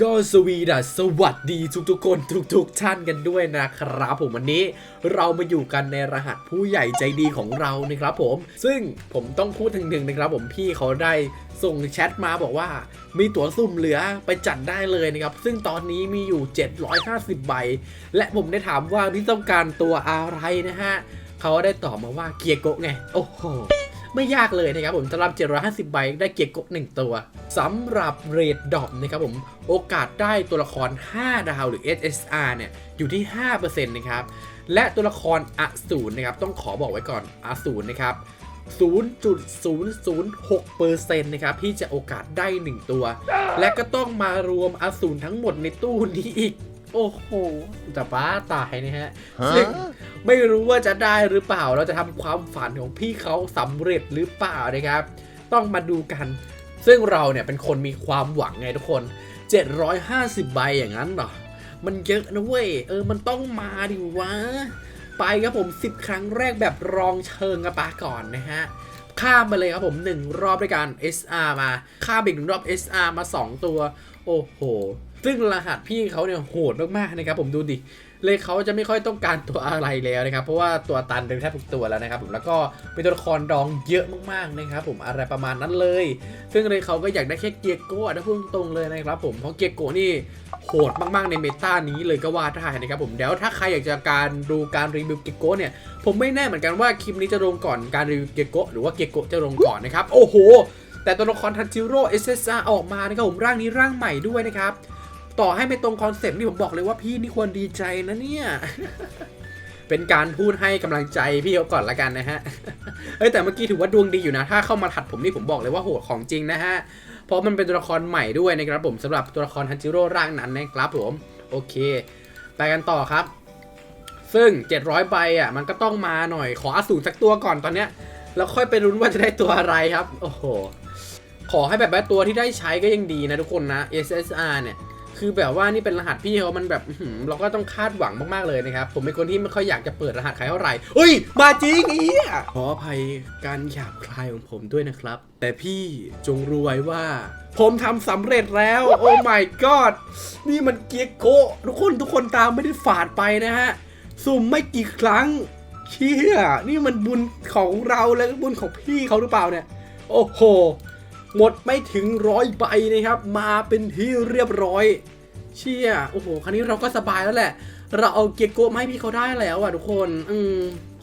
ก็สวีดัสสวัสดีทุกๆคนทุกๆท่านกันด้วยนะครับผมวันนี้เรามาอยู่กันในรหัสผู้ใหญ่ใจดีของเรานะครับผม ซึ่งผมต้องพูดถึงหนึ่งนะครับผมพี่เขาได้ส่งแชทมาบอกว่า มีตั๋วสุ่มเหลือไปจัดได้เลยนะครับ ซึ่งตอนนี้มีอยู่ 750 ใบ และผมได้ถามว่าพี่ต้องการตัวอะไรนะฮะเขาได้ตอบมาว่าเกียร์โกะไง โอ้โห ไม่ยากเลยนะครับผมสำหรับ 750 ใบได้เกียร์กบ1ตัวสำหรับเรดดอ p นะครับผมโอกาสได้ตัวละคร 5 ดาวหรือ SSR เนี่ยอยู่ที่ 5%นะครับและตัวละครอสูรนะครับต้องขอบอกไว้ก่อนอสูรนะครับ0.006%นะครับที่จะโอกาสได้ 1 ตัว และก็ต้องมารวมอสูรทั้งหมดในตู้นี้อีก โอ้โหจะบ้าตายนะฮะซึ่งไม่รู้ว่าจะได้หรือเปล่า เราจะทำความฝันของพี่เขาสำเร็จหรือเปล่านะครับ ต้องมาดูกัน ซึ่งเราเนี่ยเป็นคนมีความหวังไงทุกคน 750 ใบอย่างนั้นเหรอ มันเยอะนะเว้ย เออ มันต้องมาดิวะ ไปครับผม 10 ครั้งแรกแบบรองเชิงกระปาก่อนนะฮะข้ามไปเลยครับผม 1 รอบด้วยกัน SR มา ข้ามไปอีกหนึ่งรอบ SR มา 2 ตัว โอ้โห ซึ่งรหัสพี่เขาเนี่ยโหดมากๆนะครับผมดูดิเลยเขาจะไม่ค่อยต้องการตัวอะไรแล้วนะครับเพราะว่าตัวตันเป็นแทบทุกตัวแล้วนะครับผมแล้วก็เป็นตัวละครดองเยอะมากๆนะครับผมอะไรประมาณนั้นเลย ซึ่งเลยเขาก็อยากได้แค่เกียร์โก้นะพูดตรงเลยนะครับผมเพราะเกียร์โก้นี่โหดมากๆในเมตานี้เลยก็ว่าได้นะครับผมเดี๋ยวถ้าใครอยากจะการดูการรีวิวเกียร์โก้เนี่ยผมไม่แน่เหมือนกันว่าคลิปนี้จะลงก่อนการรีวิวเกียร์โก้หรือว่าเกียร์โก้จะลงก่อนนะครับโอ้โหแต่ตัวละครทันจิโร่ SSR ออกมานะครับผมร่างนี้ร่างใหม่ด้วยนะครับ ต่อให้ไม่ตรงคอนเซปต์นี่ผมบอกเลยว่าพี่นี่ควรดีใจนะเนี่ย เป็นการพูดให้กำลังใจพี่เขาก่อนละกันนะฮะ เอ้แต่เมื่อกี้ถือว่าดวงดีอยู่นะ ถ้าเข้ามาถัดผมนี่ผมบอกเลยว่าโหดของจริงนะฮะ เพราะมันเป็นตัวละครใหม่ด้วยนะครับผมสำหรับตัวละครฮันจิโร่ร่างนั้นนะครับผม โอเค ไปกันต่อครับ ซึ่ง 700ใบอะมันก็ต้องมาหน่อยขออสูรสักตัวก่อนตอนเนี้ยแล้วค่อยไปลุ้นว่าจะได้ตัวอะไรครับ โอ้โห ขอให้แบบว่าตัวที่ได้ใช้ก็ยังดีนะทุกคนนะ SSR เนี่ย คือแบบว่านี่เป็นรหัสพี่เขามันแบบเราก็ต้องคาดหวังมากๆเลยนะครับ ผมเป็นคนที่ไม่ค่อยอยากจะเปิดรหัสใครเท่าไหร่เฮ้ย มาจริงเอียขออภัยการหยาบคายของผมด้วยนะครับ แต่พี่จงรู้ไว้ว่า ผมทำสำเร็จแล้ว โอ้ my god นี่มันเกียร์โกทุกคนทุกคนตามไม่ได้ฝาดไปนะฮะ สุ่มไม่กี่ครั้งเชี่ยนี่มันบุญของเราและบุญของพี่เขาหรือเปล่าเนี่ย โอ้โหหมดไม่ถึงร้อยใบนะครับ มาเป็นที่เรียบร้อย เชี่ยโอ้โห คราวนี้เราก็สบายแล้วแหละ เราเอาเกียร์โกะมาให้พี่เขาได้แล้วอะทุกคน อืม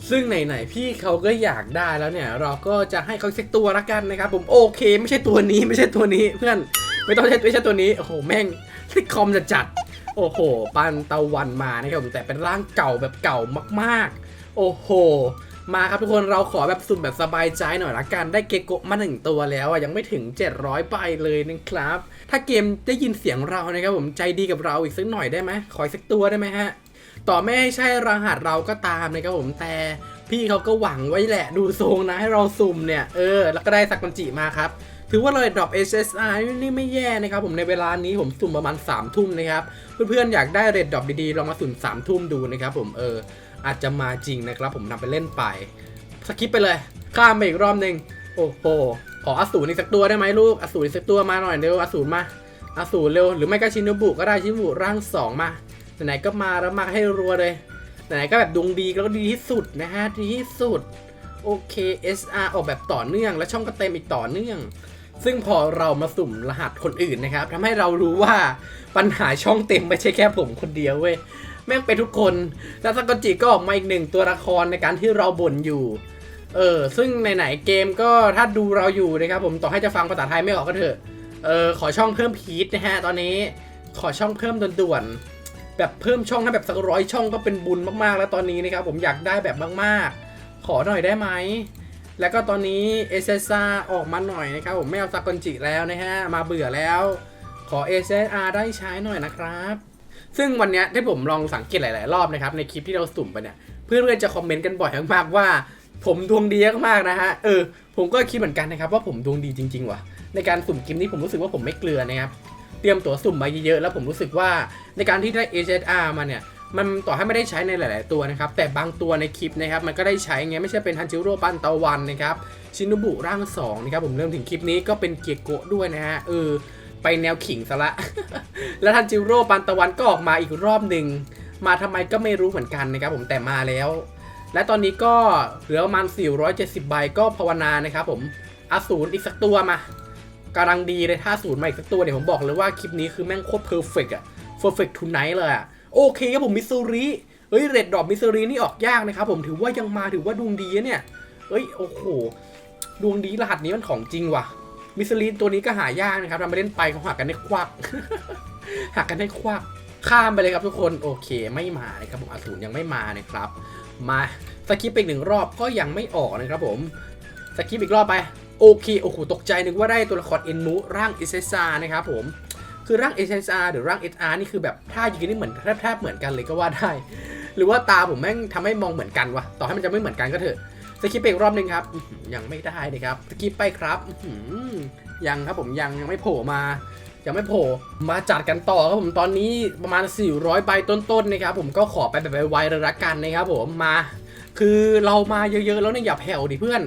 ซึ่งไหนๆพี่เขาก็อยากได้แล้วเนี่ย เราก็จะให้เขาเซ็กตัวละกันนะครับผมโอเค ไม่ใช่ตัวนี้ไม่ใช่ตัวนี้เพื่อนไม่ต้องใช่ไม่ใช่ตัวนี้โอ้โหแม่งซิคอมจะจัด โอ้โหปันตะวันมานะครับผมแต่เป็นร่างเก่าแบบเก่ามากๆ โอ้โห มาครับทุกคนเราขอแบบสุ่มแบบสบายใจหน่อยละกันได้เกโกะมาหนึ่งตัวแล้วอะยังไม่ถึง 700ใบเลยนะครับ ถ้าเกมได้ยินเสียงเรานะครับผมใจดีกับเราอีกสักหน่อยได้ไหมขออีกสักตัวได้ไหมฮะต่อไม่ให้ใช่รหัสเราก็ตามนะครับผมแต่พี่เขาก็หวังไว้แหละดูทรงนะให้เราสุ่มเนี่ยเออแล้วก็ได้สักมันจิมาครับถือว่าเราดรอป SSR นี่ไม่แย่นะครับผมในเวลานี้ผมสุ่มประมาณ3ทุ่มนะครับ เพื่อนๆอยากได้เรดดรอปดีๆ ลองมาสุ่ม3ทุ่มดูนะครับผมเออ อาจจะมาจริงนะครับ ผมนำไปเล่นไปสกิปไปเลย ข้ามไปอีกรอบหนึ่งโอ้โหขออสูรอีกสักตัวได้ไหมลูกอสูรอีกสักตัวมาหน่อยเร็วอสูรมาอสูรเร็วหรือไม่ก็ชินบุก็ได้ชินบุร่างสองมาไหนๆก็มาแล้วมาให้รัวเลยไหนๆก็แบบดวงดีแล้วก็ดีที่สุดนะฮะดีที่สุดโอเค SR ออกแบบต่อเนื่องและช่องก็เต็มอีกต่อเนื่อง ซึ่งพอเรามาสุ่มรหัสคนอื่นนะครับทำให้เรารู้ว่าปัญหาช่องเต็มไม่ใช่แค่ผมคนเดียวเว้ย แม่งเป็นทุกคนแล้วสกจิก็ออกมาอีกหนึ่งตัวละครในการที่เราบ่นอยู่ เออ ซึ่งไหนๆเกมก็ถ้าดูเราอยู่นะครับผมต่อให้จะฟังภาษาไทยไม่ออกก็เถอะ เออ ขอช่องเพิ่มพีทนะฮะ ตอนนี้ ขอช่องเพิ่มด่วนๆ แบบเพิ่มช่องให้แบบสักร้อยช่องก็เป็นบุญมากๆ แล้วตอนนี้นะครับผมอยากได้แบบมากๆ ขอหน่อยได้ไหมแล้วก็ตอนนี้เอเซซ่าออกมาหน่อยนะครับผมไม่เอาซากอนจิแล้วนะฮะ มาเบื่อแล้ว ขอ SSR ได้ใช้หน่อยนะครับ ซึ่งวันนี้ที่ผมลองสังเกตหลาย ๆ รอบนะครับในคลิปที่เราสุ่มไปเนี่ยเพื่อนๆจะคอมเมนต์กันบ่อยมากๆว่า ผมดวงดีมากๆนะฮะเออผมก็คิดเหมือนกันนะครับว่าผมดวงดีจริง ๆ ว่ะ ในการสุ่มเกมนี้ผมรู้สึกว่าผมไม่เกลือนะครับเตรียมตั๋วสุ่มมาเยอะๆแล้วผมรู้สึกว่าในการที่ได้ HSR มาเนี่ยมันต่อให้ไม่ได้ใช้ในหลาย ๆ ตัวนะครับ แต่บางตัวในคลิปนะครับ มันก็ได้ใช้ไงไม่ใช่เป็นฮันจิโร่ปันตะวันนะครับ ชินุบุร่างสองนะครับผมเริ่มถึงคลิปนี้ก็เป็นเกียร์โกะด้วยนะฮะเออ ไปแนวขิงซะละ แล้วทันจิโร่ปันตะวันก็ออกมาอีกรอบหนึ่ง มาทำไมก็ไม่รู้เหมือนกันนะครับผมแต่มาแล้ว และตอนนี้ก็เหลือประมาณ 470 ใบก็ภาวนานะครับผมอสูรอีกสักตัวมากำลังดีเลยถ้าศูนย์มาอีกสักตัวเนี่ยผมบอกเลยว่าคลิปนี้คือแม่งโคตรเพอร์เฟกอะเพอร์เฟกทูไนท์เลยอะโอเคครับผมมิสซูริเฮ้ยเรดดอ p มิสซูรินี่ออกยากนะครับผมถือว่ายังมาถือว่าดวงดีเนี่ย เอ้ยโอ้โหดวงดีรหัสนี้มันของจริงว่ะ มิสซูริตัวนี้ก็หายากนะครับทำไปเล่นไปเขาหักกันได้ควักหักกันได้ควักข้ามไปเลยครับทุกคนโอเคไม่มานะครับผมอสูรยังไม่มานะครับ มาสกิปไปอีกหนึ่งรอบก็ยังไม่ออกนะครับผมสกิปอีกรอบไปโอเคโอ้โหตกใจนึกว่าได้ตัวละครเอ็นมูร่างอิเซซานะครับผมคือร่าง SSR หรือร่าง SR นี่คือแบบท่ายืนนี่เหมือนแทบๆเหมือนกันเลยก็ว่าได้ หรือว่าตาผมแม่งทำให้มองเหมือนกันวะต่อให้มันจะไม่เหมือนกันก็เถอะ สกิปไปอีกรอบหนึ่งครับยังไม่ได้นะครับสกิปไปครับยังครับผมยังยังไม่โผล่มายังไม่โผล่มาจัดกันต่อครับผมตอนนี้ประมาณ 400ใบต้นๆนะครับผมก็ขอไปแบบไวๆเลยละกันนะครับผมมา คือเรามาเยอะๆแล้วเนี่ยอย่าแผ่วดิเพื่อน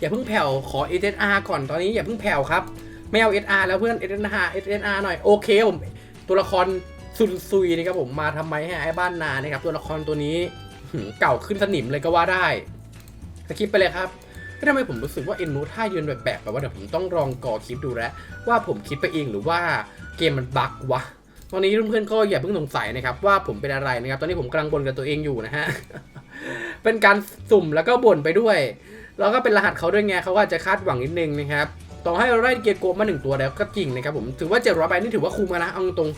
อย่าเพิ่งแผ่วขอ s r ก่อนตอนนี้อย่าเพิ่งแผ่วครับไม่เอา SR แล้วเพื่อน SSR SSR หน่อยโอเคผมตัวละครซุนซุยนะครับผมมาทำไมให้ไอ้บ้านนานะครับตัวละครตัวนี้เก่าขึ้นสนิมเลยก็ว่าได้ สคิปไปเลยครับแล้วทำไมผมรู้สึกว่าเอ็นนูท่ายืนแปลกๆแบบว่าเดี๋ยวผมต้องลองก่อคลิปดูแล้วว่าผมคิดไปเองหรือว่าเกมมันบั๊กวะตอนนี้เพื่อนๆก็อย่าเพิ่งสงสัยนะครับว่าผมเป็นอะไรนะครับตอนนี้ผมกำลังบ่นกับตัวเองอยู่นะฮะเป็นการสุ่มแล้วก็บ่นไปด้วย แล้วก็เป็นรหัสเขาด้วยไงเขาก็อาจจะคาดหวังนิดนึงนะครับต่อให้เราได้เกียร์โกมาหนึ่งตัวแล้วก็จริงนะครับผมถือว่าเจ็ดร้อยใบนี่ถือว่าคุ้มนะเอาตรง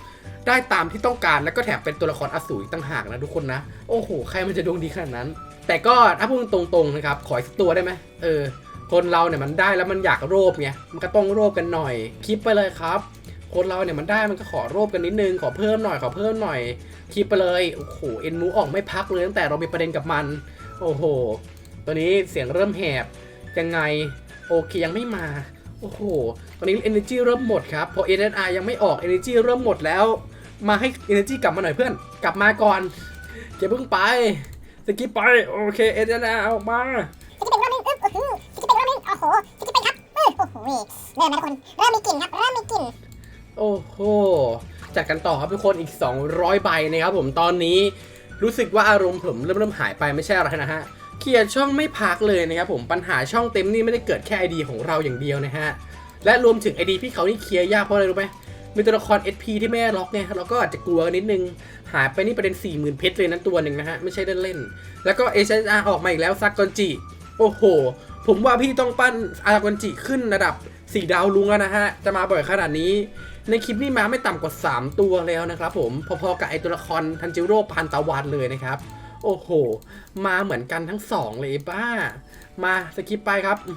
ได้ตามที่ต้องการแล้วก็แถมเป็นตัวละครอสูรอีกต่างหากนะทุกคนนะ โอ้โห ใครมันจะดวงดีขนาดนั้น แต่ก็ถ้าพูดตรงๆนะครับ ขออีกสักตัวได้ไหมเออ คนเราเนี่ยมันได้แล้วมันอยากโรบไง มันก็ต้องโรบกันหน่อย คลิปไปเลยครับ คนเราเนี่ยมันได้มันก็ขอโรบกันนิดนึง ขอเพิ่มหน่อย ขอเพิ่มหน่อย คลิปไปเลย โอ้โห เอ็นมูออกไม่พักเลยตั้งแต่เรามีประเด็นกับมัน โอ้โห ตัวนี้เสียงเริ่มแหบ ยังไง โอเคยังไม่มา โอ้โห ตอนนี้ energy เริ่มหมดครับ พอ NSR ยังไม่ออก energy เริ่มหมดแล้ว มาให้ energy กลับมาหน่อยเพื่อน กลับมาก่อนอย่าเพิ่งไป กิปไปโอเค NSR ออกมาสกิปไปอีกรอบนึงอึ๊บอื้อหือสกิปไปอีกรอบนึงโอ้โหสกิปไปครับอื้อโอ้โหเริ่มแล้วทุกคนเริ่มมีกลิ่นครับเริ่มมีกลิ่นโอ้โหจัดกันต่อครับทุกคนอีก 200 ใบนะครับผมตอนนี้รู้สึกว่าอารมณ์ผมเริ่มเริ่มหายไปไม่ใช่อะไรนะฮะเคลียร์ช่องไม่พักเลยนะครับผมปัญหาช่องเต็มนี่ไม่ได้เกิดแค่ ID ของเราอย่างเดียวนะฮะและรวมถึง ID พี่เขานี่เคลียร์ยากเพราะอะไรรู้ไหม มีตัวละคร SP ที่ไม่ล็อกเนี่ยเราก็อาจจะกลัวนิดนึง หายไปนี่ประเด็น 40,000 เพชรเลยนั้นตัวหนึ่งนะฮะ ไม่ใช่เล่นๆแล้วก็ HSR ออกมาอีกแล้วซักอนจิ โอ้โห ผมว่าพี่ต้องปั้นอากอนจิขึ้นระดับ 4 ดาวลุงแล้วนะฮะ จะมาบ่อยขนาดนี้ ในคลิปนี้มาไม่ต่ำกว่า 3 ตัวแล้วนะครับผม พอๆกับไอตัวละครทันจิโร่พันตะวันเลยนะครับ โอ้โห มาเหมือนกันทั้งสองเลยไอ้บ้า มาสกิปไปครับ อื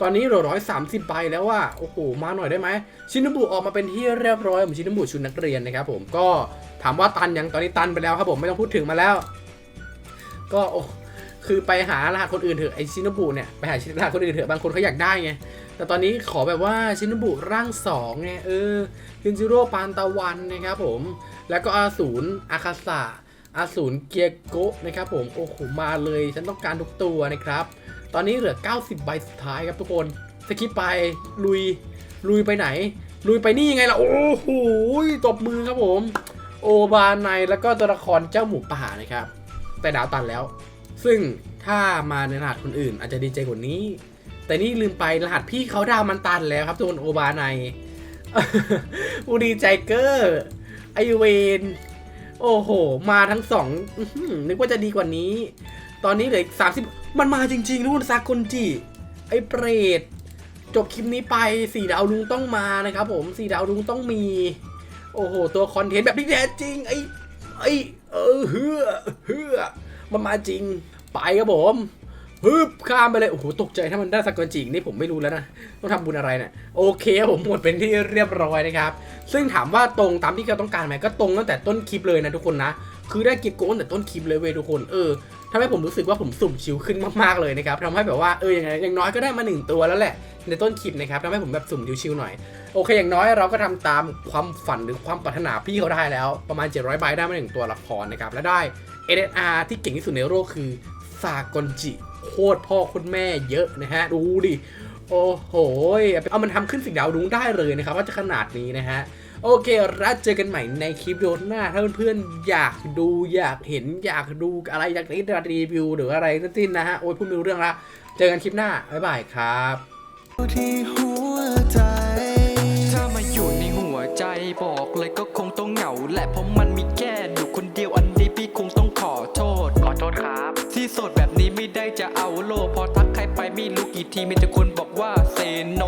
ตอนนี้เหลือร้อยสามสิบใบแล้วว่าโอ้โหมาหน่อยได้ไหมชินบุออกมาเป็นที่เรียบร้อยผมชินบุชุดนักเรียนนะครับผมก็ถามว่าตันยังตอนนี้ตันไปแล้วครับผมไม่ต้องพูดถึงมาแล้ว ก็โอ้คือไปหารหัสคนอื่นเถอะไอชินบุเนี่ยไปหารหัสคนอื่นเถอะบางคนเขาอยากได้ไงแต่ตอนนี้ขอแบบว่าชินบุร่างสองไงเออคินจิโร่ปานตะวันนะครับผม แล้วก็อาสูรอาคาสะอาสูรเกียโกะนะครับผมโอ้โหมาเลยฉันต้องการทุกตัวนะครับ ตอนนี้เหลือ 90 ใบสุดท้ายครับทุกคนสกิปไปลุยลุยไปไหน ลุยไปนี่ยังไงล่ะ โอ้โหตบมือครับผม โอบาไนแล้วก็ตัวละครเจ้าหมูป่านะครับ แต่ดาวตันแล้ว ซึ่งถ้ามาในรหัสคนอื่น อาจจะดีใจกว่านี้ แต่นี่ลืมไปรหัสพี่เขาดาวมันตันแล้วครับทุกคนโอบาไนอูดีใจเกอร์ไอเวนโอ้โห มาทั้งสองนึกว่าจะดีกว่านี้ ตอนนี้เหลืออีกสามสิบมันมาจริงๆทุกคนซากนจิไอเปรตจบคลิปนี้ไปสี่ดาวลุงต้องมานะครับผมสี่ดาวลุงต้องมี โอ้โห ตัวคอนเทนต์แบบที่แท้จริง ไอไอเออเฮือเฮือมันมาจริงไปครับผมฮึบข้ามไปเลย โอ้โห ตกใจถ้ามันได้สกอนจิกนี่ผมไม่รู้แล้วนะ ต้องทำบุญอะไรเนี่ยโอเคผมหมดเป็นที่เรียบร้อยนะครับ ซึ่งถามว่าตรงตามที่เราต้องการไหมก็ตรงตั้งแต่ต้นคลิปเลยนะทุกคนนะ คือได้กิฟต์โกลตั้งแต่ต้นคลิปเลยเว้ยทุกคนเออ ทำให้ผมรู้สึกว่าผมสุ่มชิวขึ้นมากๆเลยนะครับทำให้แบบว่าเอออย่างไงอย่างน้อยก็ได้มาหนึ่งตัวแล้วแหละ ในต้นคลิปนะครับทำให้ผมแบบสุ่มชิวๆหน่อย โอเค อย่างน้อยเราก็ทำตามความฝันหรือความปรารถนาพี่เขาได้แล้ว ประมาณ 700ใบได้มาหนึ่งตัวละครนะครับและได้ NSR ที่เก่งที่สุดในโลกคือซากอนจิโคตรพ่อโคตรแม่เยอะนะฮะดูดิโอ้โห เอามันทำขึ้นสิ่งดาวดุ้งได้เลยนะครับว่าจะขนาดนี้นะฮะ โอเคแล้วเจอกันใหม่ในคลิปโดนหน้า ถ้าเพื่อนๆอยากดูอยากเห็นอยากดูอะไรอยากได้รีวิวหรืออะไรทั้งสิ้นนะฮะ โอ้ยพูดไม่รู้เรื่องละ เจอกันคลิปหน้า บ๊ายบายครับที่หัวใจ ถ้ามาอยู่ในหัวใจบอกเลยก็คงต้องเหงาแหละเพราะมันมีแค่อยู่คนเดียวอันนี้พี่คงต้องขอโทษ ขอโทษครับ ที่โสดแบบนี้ไม่ได้จะเอาโลกพอทักใครไปไม่รู้กี่ทีมีแต่คนบอกว่าเซโน